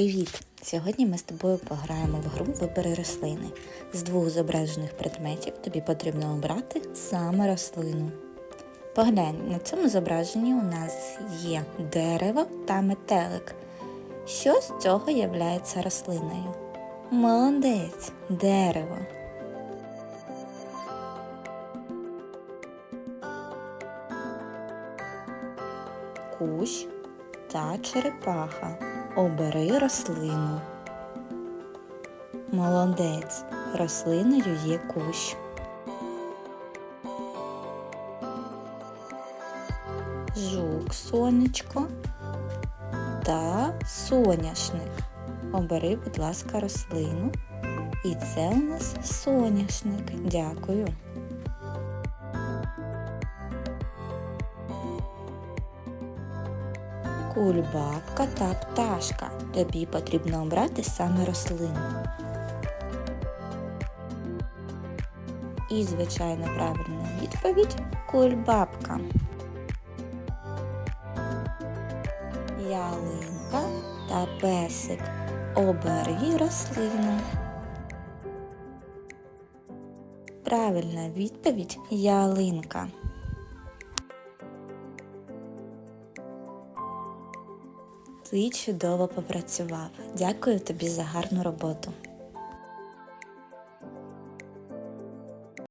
Привіт! Сьогодні ми з тобою пограємо в гру Вибери рослини. З двох зображених предметів тобі потрібно обрати саме рослину. Поглянь, на цьому зображенні у нас є дерево та метелик. Що з цього являється рослиною? Молодець, дерево. Кущ та черепаха. Обери рослину. Молодець. Рослиною є кущ. Жук сонечко та соняшник. Обери, будь ласка, рослину. І це у нас соняшник. Дякую. Кульбабка та пташка. Тобі потрібно обрати саме рослину. І, звичайно, правильна відповідь кульбабка. Ялинка та песик. Обери рослину. Правильна відповідь ялинка. Ти чудово попрацював. Дякую тобі за гарну роботу.